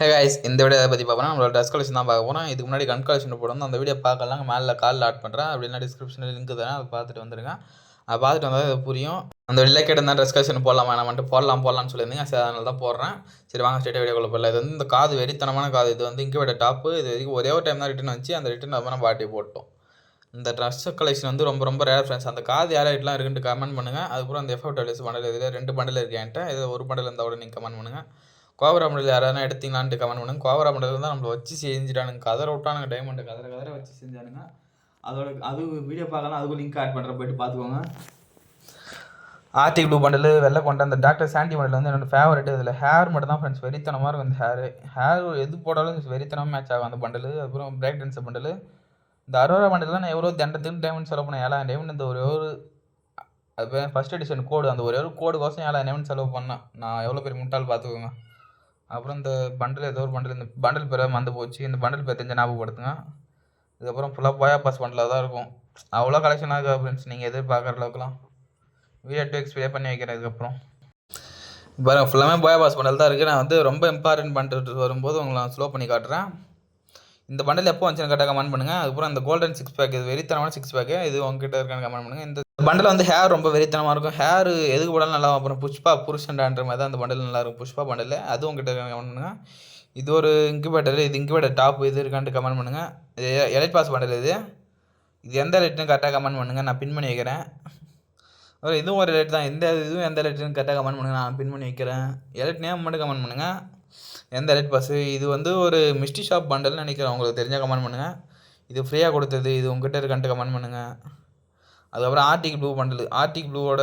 ஹே guys இந்த video பற்றி பார்ப்போம்னா நம்மளோட ட்ரெஸ் கலெக்ஷன் தான் பார்க்க போகிறோம் இதுக்கு முன்னாடி கண் கலெக்ஷன் போடணும் அந்த வீடியோ பார்க்கலாம். மேலே காலில் ஆட் பண்ணுறேன் அப்படின்னா டிஸ்கிரிப்ஷனில் லிங்க் தரேன். அதை பார்த்துட்டு வந்துருங்க. அதை பார்த்துட்டு வந்தால் அது புரியும். அந்த வெளியில் கேட்டிருந்தா ட்ரெஸ் கலெக்ஷன் போடலாம் வேணாம் போடலாம் போடலாம்னு சொல்லியிருந்தீங்க. சரி அதனால தான் போடுறேன். சரி வாங்க ஸ்டேட் வீடியோக்குள்ள போடல இது வந்து இந்த காது வெறித்தனமான காது. இது வந்து இங்கே விட டாப்பு இது வரைக்கும் ஒரே ஒரு டைம் தான் ரிட்டன் வந்துச்சு. அந்த ரிட்டன் நம்ம நம்ம பாட்டி போட்டோம். இந்த ட்ரெஸ் கலெக்ஷன் வந்து ரொம்ப ரொம்ப ரேர் ஃப்ரெண்ட்ஸ் அந்த காது யார் யாரெல்லாம் இருக்குன்ட்டு கமெண்ட் பண்ணுங்கள் அதுக்கப்புறம் அந்த எஃப்எஃப் டபிள்யூஸ் பண்டல் இதில் ரெண்டு பண்டல் இருக்கேன்ட்டு இது ஒரு பண்டல் இருந்தால் கூட நீங்கள் கமெண்ட் பண்ணுங்கள் கோபரா மண்டல் யாராவது எடுத்தீங்களான்ட்டு கமெண்ட் பண்ணுங்க. கோபரா மண்டல் தான் நம்மளை வச்சு செஞ்சுட்டானுங்க. கதற விட்டானுங்க டைமண்ட் கதற கதற வச்சு செஞ்சானுங்க. அதோட அது வீடியோ பார்க்கலாம். அதுக்கும் லிங்க் ஆட் பண்ணுறேன் போயிட்டு பார்த்துக்கோங்க. ஆர்டிக் ப்ளூ பண்டல் வெள்ளை கொண்ட அந்த டாக்டர் சாண்டி மண்டல் வந்து என்னோட ஃபேவரட் இதில் ஹேர் மட்டும் தான் ஃப்ரெண்ட்ஸ் வெறித்தனமாக இருக்கும் அந்த ஹேர் ஹேர் எது போட்டாலும் வெறித்தனமாக மேட்ச் ஆகும் அந்த பண்டல் அப்புறம் பிரேக் டான்ஸ் பண்டல் இந்த அரோரா பண்டல் நான் எவ்வளோ தண்டத்துக்கு டைமண்ட் செலவு பண்ணேன்? ஏழாயிரம் டைமண்ட் இந்த ஒரே ஒரு அது ஃபஸ்ட் எடிஷன் கோடு அந்த ஒரே ஒரு கோடு கோசம் ஏழாயிரம் டைமண்ட் செலவு பண்ணேன். நான் எவ்வளோ பெரிய முட்டாள் பார்த்துக்கோங்க. அப்புறம் இந்த பண்டில் ஏதோ ஒரு பண்டில் இந்த பண்டில் பேரை மறந்து போச்சு. இந்த பண்டில் பேர் தெரிஞ்ச ஞாபகப்படுத்துங்க இதுக்கப்புறம் ஃபுல்லாக போயா பாஸ் பண்டில் தான் இருக்கும். அவ்வளோ கலெக்ஷன் ஆகுது ஃப்ரெண்ட்ஸ் நீங்கள் எதிர்பார்க்குற அளவுக்குலாம். வீடியோ டூ எக்ஸ் பண்ணி வைக்கிறேன் இதுக்கப்புறம். பாருங்க ஃபுல்லாமே போயா பாஸ் பண்டல் தான் இருக்குது நான் வந்து ரொம்ப இம்பார்ட்டன்ட் பண்ணிட்டு வரும்போது உங்களை ஸ்லோ பண்ணி காட்டுறேன். இந்த பண்டில் எப்போ வந்துச்சுன்னு கரெக்டாக கமெண்ட் பண்ணுங்கள் அதுக்கப்புறம் இந்த கோல்டன் சிக்ஸ் பேக் இது வெறித்தனமான சிக்ஸ் பேக்கு இது உங்ககிட்ட இருக்கான்னு கமெண்ட் பண்ணுங்கள் இந்த பண்டில் வந்து ஹேர் ரொம்ப வெறித்தனமாக இருக்கும். ஹேர் எதுக்கு போடாலும் நல்லா அப்புறம் புஷ்பா புருஷன்டான்ற மாதிரி தான் அந்த பண்டல் நல்லா இருக்கும். புஷ்பா பண்டில் அது உங்ககிட்ட கமெண்ட் பண்ணுங்கள் இது ஒரு இன்குபேட்டர் இது இன்குபேட்டர் டாப் இது இருக்கான்ட்டு கமெண்ட் பண்ணுங்கள் இது எலைட் பாஸ் பண்டில் இது. இது எந்த ரேட்டுன்னு கரெக்டாக கமெண்ட் பண்ணுங்கள் நான் பின் பண்ணி வைக்கிறேன். ஒரு இதுவும் ஒரு ரேட் தான். எந்த இதுவும் எந்த ரேட்டுன்னு கரெக்டாக கமெண்ட் பண்ணுங்கள் நான் பின் பண்ணி வைக்கிறேன். எலைட் நேம் மட்டும் கமெண்ட் பண்ணுங்கள் எந்த எலைட் பாஸ் இது வந்து ஒரு மிஸ்டி ஷாப் பண்டல்னு நினைக்கிறேன். உங்களுக்கு தெரிஞ்சால் கமெண்ட் பண்ணுங்கள் இது ஃப்ரீயாக கொடுத்தது. இது உங்ககிட்ட இருக்கான்ட்டு கமெண்ட் பண்ணுங்கள் அதுக்கப்புறம் ஆர்டிக் ப்ளூ பண்டில் ஆர்டிக் ப்ளூவோட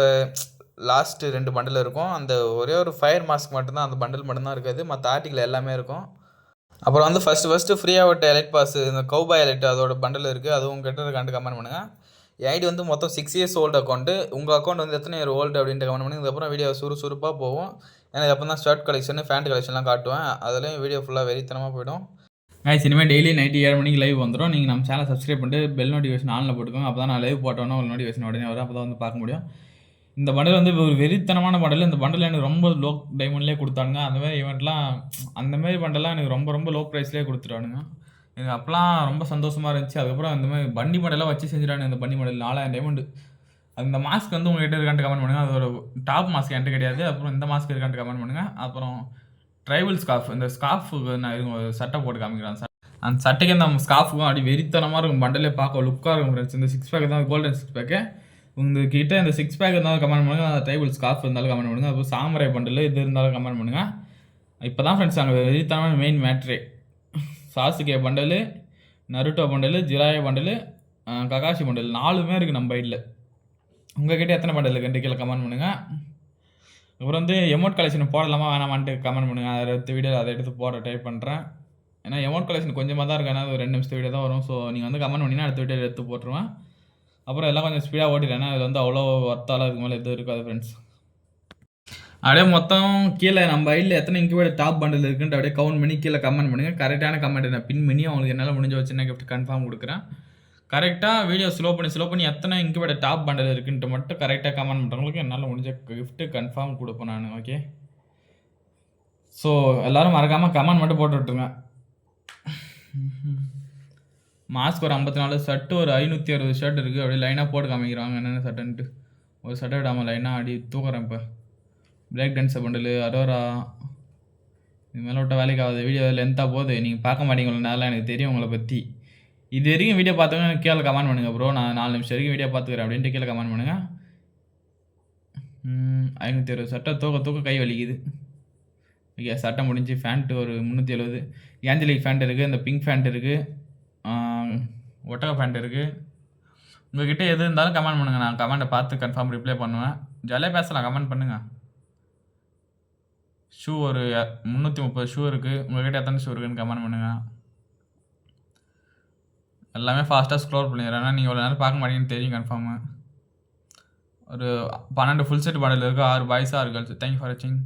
லாஸ்ட்டு ரெண்டு பண்டில் இருக்கும். அந்த ஒரே ஒரு ஃபயர் மாஸ்க் மட்டும்தான் அந்த பண்டில் மட்டும்தான் இருக்காது. மற்ற ஆர்டிக்கில் எல்லாமே இருக்கும். அப்புறம் வந்து ஃபஸ்ட்டு ஃபஸ்ட்டு ஃப்ரீயாக விட்ட எலைட் பாஸ் இந்த கௌபாய் எலைட் அதோட பண்டில் இருக்குது அதுவும் உங்ககிட்ட கண்டு கமெண்ட் பண்ணுங்கள் என் ஐடி வந்து மொத்தம் சிக்ஸ் இயர்ஸ் ஓல்டு அக்கௌண்ட்டு உங்கள் அக்கௌண்ட் வந்து எத்தனை இயர் ஓல்டு அப்படின்ட்டு கமெண்ட் பண்ணி அதுக்கப்புறம் வீடியோ சுறுசுறுப்பாக போகும். எனக்கு அப்போ தான் ஷர்ட் கலெக்ஷன் ஃபேண்ட் கலெக்ஷன்லாம் காட்டுவேன். அதுலேயும் வீடியோ ஃபுல்லாக வெறித்தனமாக போயிடும். Guys இனிமேல் டெய்லி நைட்டு ஏழு மணிக்கு லைவ் வந்துடும் நீங்கள் நம்ம சேனல் சப்ஸ்கிரைப் பண்ணிட்டு பெல் நோட்டிஃபிகேஷன் ஆனில் போட்டுக்கோங்க. அப்போ தான் நான் லைவ் போட்டோன்னா ஒரு நோட்டிஃபிகேஷன் உடனே வரும். அப்போ தான் வந்து பார்க்க முடியும். இந்த பண்டில் வந்து ஒரு வெறித்தனமான பண்டில் இந்த பண்டில் எனக்கு ரொம்ப லோ டைமண்ட்லேயே கொடுத்தானுங்க. அந்த மாதிரி ஈவெண்ட்லாம் அந்த மாதிரி பண்டெல்லாம் எனக்கு ரொம்ப ரொம்ப லோ ப்ரைஸ்லேயே கொடுத்துட்டானுங்க. எனக்கு அப்போலாம் ரொம்ப சந்தோஷமாக இருந்துச்சு. அதுக்கப்புறம் இந்த மாதிரி பண்டி மாடலாம் வச்சு செஞ்சுட்டானுங்க இந்த பண்டி மாடல் நாலாயிரம் டைமண்ட் அந்த மாஸ்க் வந்து உங்கள்கிட்ட இருக்கான்ட்டு கமெண்ட் பண்ணுங்கள் அதோட டாப் மாஸ்க் என்கிட்ட கிடையாது. அப்புறம் இந்த மாஸ்க் இருக்கான்ட்டு கமெண்ட் பண்ணுங்கள் அப்புறம் ட்ரைபல் ஸ்கார்ஃப் இந்த ஸ்கார்ஃபுக்கு நான் ஒரு சட்டை போட்டு காமிக்கிறேன். சார் அந்த சட்டைக்கு அந்த ஸ்காஃபுக்கும் அப்படி வெறித்தனமாக இருக்கும். பண்டலே பார்க்க லுக்காக இருக்கும் ஃப்ரெண்ட்ஸ் இந்த சிக்ஸ் பேக் தான் கோல்டன் சிக்ஸ் பேக்கு உங்ககிட்ட இந்த சிக்ஸ் பேக் இருந்தாலும் கமெண்ட் பண்ணுங்கள் அந்த ட்ரைபல் ஸ்கார்ஃப் இருந்தாலும் கமெண்ட் பண்ணுங்கள் அப்புறம் சாமரை பண்டல் இது இருந்தாலும் கமெண்ட் பண்ணுங்கள் இப்போ தான் ஃப்ரெண்ட்ஸ் அங்கே வெறித்தனமான main மேட்ரே Sasuke bundle Naruto bundle Jiraiya bundle Kakashi bundle நாலுமே இருக்குது நம்ம சைடில் உங்ககிட்ட எத்தனை பண்டல் இருக்குன்ட்டு கீழே கமெண்ட் பண்ணுங்கள் அப்புறம் வந்து எமௌண்ட் கலெக்ஷன் போடலாமா வேணாமான்ட்டு கமெண்ட் பண்ணுங்கள் அதை எடுத்து வீடியோ அதை எடுத்து போட ட்ரை பண்ணுறேன் ஏன்னா எமௌண்ட் கலெக்ஷன் கொஞ்சமாக தான் இருக்கு. ஆனால் ஒரு ரெண்டு நிமிஷத்து வீடியோ தான் வரும். ஸோ நீங்கள் வந்து கமெண்ட் பண்ணிங்கன்னா அடுத்த வீடியோ எடுத்து போட்டுருவேன். அப்புறம் எல்லாம் கொஞ்சம் ஸ்பீடாக ஓட்டிடுறேன். ஏன்னா இது வந்து அவ்வளோ ஒர்த்தாலாம் இதுக்கு மேலே எதுவும் இருக்காது ஃப்ரெண்ட்ஸ் அப்படியே மொத்தம் கீழே நம்ம ஐடியில் எத்தனை இன்குபேட் டாப் பண்டில் இருக்குன்ட்டு அப்படியே கவுண்ட் பண்ணி கீழே கமெண்ட் பண்ணுங்கள் கரெக்டான கமெண்ட் நான் பின் பண்ணி அவங்களுக்கு என்னால் முடிஞ்ச ஒரு சின்ன கிஃப்ட் கன்ஃபார்ம் கொடுக்குறேன். கரெக்டாக வீடியோ ஸ்லோ பண்ணி ஸ்லோ பண்ணி எத்தனை இன்குபேட் டாப் பண்டல் இருக்குன்ட்டு மட்டும் கரெக்டாக கமெண்ட் பண்ணுறவங்களுக்கு என்னால் முடிஞ்ச கிஃப்ட்டு கன்ஃபார்ம் கொடுப்பேன் நான் ஓகே ஸோ எல்லோரும் மறக்காமல் கமெண்ட் மட்டும் போட்டு விட்ருங்க மாஸ்க் ஒரு ஐம்பத்தி நாலு ஷர்ட்டு ஒரு ஐநூற்றி அறுபது ஷர்ட் இருக்குது அப்படியே லைனாக போட்டு காமிக்கிறாங்க. என்னென்ன சட்டன்ட்டு ஒரு சட்டை விடாமல் லைனாக அடி தூக்குறேன் இப்போ. பிரேக் டான்ஸை பண்டல் அரோரா இது மேலே விட்ட வேலைக்கு ஆகுது. வீடியோ லென்த்தாக போகுது. நீங்கள் பார்க்க மாட்டீங்களா எனக்கு தெரியும் உங்களை பற்றி இது வரைக்கும் வீடியோ பார்த்தவங்க கீழே கமெண்ட் பண்ணுங்கள் ப்ரோ நான் நாலு நிமிஷம் வரைக்கும் வீடியோ பார்த்துக்கிறேன் அப்படின்ட்டு கீழே கமெண்ட் பண்ணுங்கள் ஐநூற்றி அறுபது சட்டை தூக்க தூக்க கை வலிக்குது. ஓகே சட்டை முடிஞ்சு ஃபேண்ட்டு ஒரு முந்நூற்றி எழுபது ஏஞ்சலிக் ஃபேண்ட் இருக்குது இந்த பிங்க் ஃபேண்ட் இருக்குது ஒட்டக ஃபேண்ட் இருக்குது உங்கள்கிட்ட எது இருந்தாலும் கமெண்ட் பண்ணுங்கள் நான் கமெண்ட்டை பார்த்து கன்ஃபார்ம் ரிப்ளை பண்ணுவேன். ஜாலியாக பேசலாம் கமெண்ட் பண்ணுங்கள் ஷூ ஒரு முந்நூற்றி முப்பது ஷூ இருக்குது உங்கள்கிட்ட எத்தனை ஷூ இருக்குன்னு கமெண்ட் பண்ணுங்கள் எல்லாமே ஃபாஸ்ட்டாக ஸ்க்ரோல் பண்ணிடுறேன். ஏன்னா நீங்கள் இவ்வளோ நேரம் பார்க்க மாட்டீங்கன்னு தெரியும் கன்ஃபார்மு ஒரு பன்னெண்டு ஃபுல் செட் பாடல் இருக்குது ஆறு பாய்ஸ் ஆறு கேர்ள்ஸ் தேங்க்யூ ஃபார் வாட்சிங்